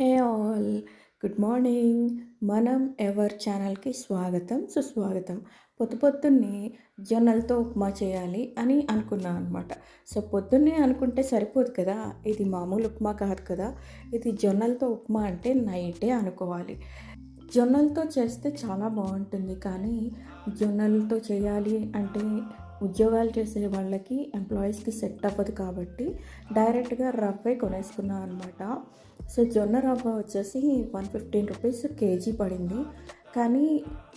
Hey all. Good morning. మనం ever ఛానల్కి స్వాగతం సుస్వాగతం. పొద్దు పొద్దున్నే జొన్నలతో ఉప్మా చేయాలి అని అనుకున్నాను అనమాట సో పొద్దున్నే అనుకుంటే సరిపోదు కదా. ఇది మామూలు ఉప్మా కాదు కదా. ఇది జొన్నలతో ఉప్మా అంటే నైటే అనుకోవాలి. జొన్నలతో చేస్తే చాలా బాగుంటుంది. కానీ జొన్నలతో చేయాలి అంటే ఉద్యోగాలు చేసే వాళ్ళకి ఎంప్లాయీస్కి సెట్ అవ్వదు కాబట్టి డైరెక్ట్గా రవ్వే కొనేసుకున్నాను అనమాట సో జొన్న రవ్వ వచ్చేసి వన్ ఫిఫ్టీన్ రూపీస్ కేజీ పడింది. కానీ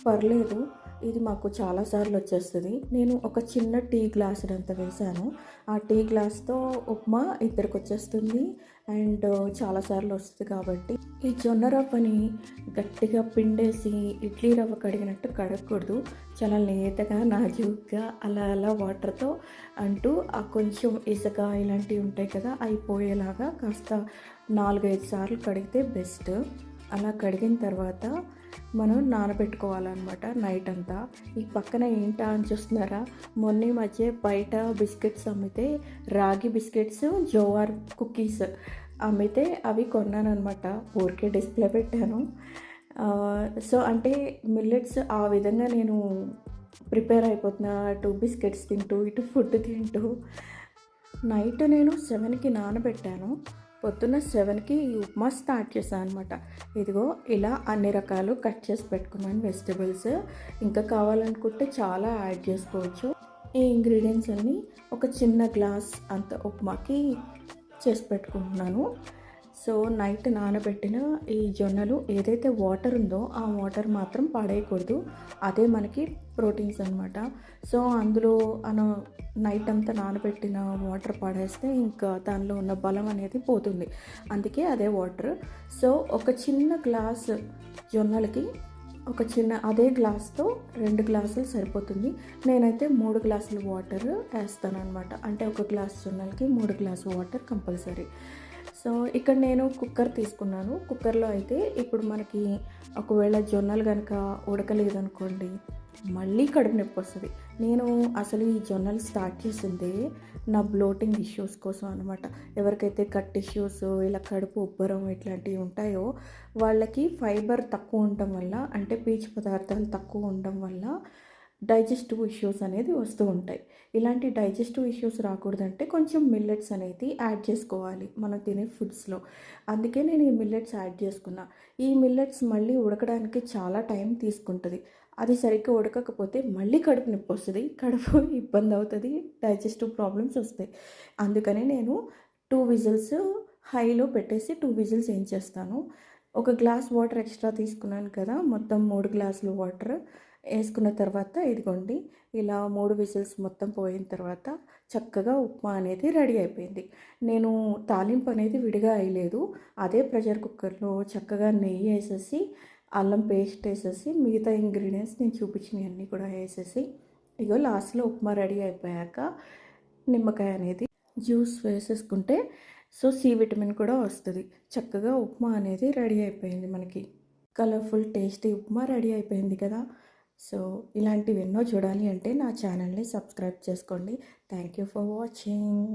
పర్లేదు. ఇది మాకు చాలాసార్లు వచ్చేస్తుంది. నేను ఒక చిన్న టీ గ్లాస్ వేశాను వేసాను. ఆ టీ గ్లాస్తో ఉప్మా ఇద్దరికి వచ్చేస్తుంది అండ్ చాలాసార్లు వస్తుంది కాబట్టి ఈ జొన్న రవ్వని గట్టిగా పిండేసి ఇడ్లీ రవ్వ కడిగినట్టు కడగకూడదు. చాలా లేతగా నాజుగ్గా అలా అలా వాటర్తో అంటూ ఆ కొంచెం ఇసుక ఇలాంటివి ఉంటాయి కదా అయిపోయేలాగా కాస్త నాలుగైదు సార్లు కడిగితే బెస్ట్. అలా కడిగిన తర్వాత మనం నానబెట్టుకోవాలన్నమాట నైట్ అంతా. ఈ పక్కన ఏంటా అని చూస్తున్నారా? మొన్న మధ్య బయట బిస్కెట్స్ అమ్మితే రాగి బిస్కెట్స్ జోవార్ కుకీస్ అమ్మితే అవి కొన్నానమాట ఊరికే డిస్ప్లే పెట్టాను. సో అంటే మిల్లెట్స్ ఆ విధంగా నేను ప్రిపేర్ అయిపోతున్నా. అటు బిస్కెట్స్ తింటూ ఇటు ఫుడ్ తింటూ. నైట్ నేను సెవెన్కి నానబెట్టాను. పొద్దున్న సెవెన్కి ఈ ఉప్మా స్టార్ట్ చేశాను అనమాట ఇదిగో ఇలా అన్ని రకాలు కట్ చేసి పెట్టుకున్నాను వెజిటబుల్స్. ఇంకా కావాలనుకుంటే చాలా యాడ్ చేసుకోవచ్చు. ఈ ఇంగ్రీడియంట్స్ అన్నీ ఒక చిన్న గ్లాస్ అంత ఉప్మాకి చేసి పెట్టుకుంటున్నాను. సో నైట్ నానబెట్టిన ఈ జొన్నలు ఏదైతే వాటర్ ఉందో ఆ వాటర్ మాత్రం పడేయకూడదు. అదే మనకి ప్రోటీన్స్ అనమాట సో అందులో అన నైట్ అంతా నానబెట్టిన వాటర్ పడేస్తే ఇంకా దానిలో ఉన్న బలం అనేది పోతుంది. అందుకే అదే వాటర్ సో ఒక చిన్న గ్లాస్ జొన్నలకి ఒక చిన్న అదే గ్లాస్తో రెండు గ్లాసులు సరిపోతుంది. నేనైతే మూడు గ్లాసులు వాటర్ వేస్తాను అనమాట అంటే ఒక గ్లాస్ జొన్నలకి మూడు గ్లాసు వాటర్ కంపల్సరీ సో ఇక్కడ నేను కుక్కర్ తీసుకున్నాను. కుక్కర్లో అయితే ఇప్పుడు మనకి ఒకవేళ జొన్నలు కనుక ఉడకలేదనుకోండి మళ్ళీ కడుపు నొప్పి వస్తుంది. నేను అసలు ఈ జొన్నలు స్టార్ట్ చేసిందే నా బ్లోటింగ్ ఇష్యూస్ కోసం అనమాట ఎవరికైతే కట్ ఇష్యూస్ ఇలా కడుపు ఉబ్బరం ఇట్లాంటివి ఉంటాయో వాళ్ళకి ఫైబర్ తక్కువ ఉండటం వల్ల అంటే పీచు పదార్థాలు తక్కువ ఉండడం వల్ల డైజెస్టివ్ ఇష్యూస్ అనేది వస్తూ ఉంటాయి. ఇలాంటి డైజెస్టివ్ ఇష్యూస్ రాకూడదంటే కొంచెం మిల్లెట్స్ అనేది యాడ్ చేసుకోవాలి మనం తినే ఫుడ్స్లో. అందుకే నేను ఈ మిల్లెట్స్ యాడ్ చేసుకున్నా. ఈ మిల్లెట్స్ మళ్ళీ ఉడకడానికి చాలా టైం తీసుకుంటుంది. అది సరిగ్గా ఉడకకపోతే మళ్ళీ కడుపు నొప్పి వస్తుంది. కడుపు ఇబ్బంది అవుతుంది డైజెస్టివ్ ప్రాబ్లమ్స్ వస్తాయి. అందుకని నేను టూ విజిల్స్ హైలో పెట్టేసి టూ విజిల్స్ ఏం చేస్తాను? ఒక గ్లాస్ వాటర్ ఎక్స్ట్రా తీసుకున్నాను కదా మొత్తం మూడు గ్లాసులు వాటర్. వేసుకున్న తర్వాత ఇదిగోండి ఇలా మూడు విజిల్స్ మొత్తం పోయిన తర్వాత చక్కగా ఉప్మా అనేది రెడీ అయిపోయింది. నేను తాలింపు అనేది విడిగా వేయలేదు. అదే ప్రెషర్ కుక్కర్లో చక్కగా నెయ్యి వేసేసి అల్లం పేస్ట్ వేసేసి మిగతా ఇంగ్రీడియంట్స్ నేను చూపించినవన్నీ కూడా వేసేసి ఇగో లాస్ట్లో ఉప్మా రెడీ అయిపోయాక నిమ్మకాయ అనేది జ్యూస్ వేసేసుకుంటే సో సి విటమిన్ కూడా వస్తుంది. చక్కగా ఉప్మా అనేది రెడీ అయిపోయింది మనకి. కలర్ఫుల్ టేస్టీ ఉప్మా రెడీ అయిపోయింది కదా. సో ఇలాంటివి ఎన్నో చూడాలి అంటే నా ఛానల్ని సబ్స్క్రైబ్ చేసుకోండి. Thank you for watching.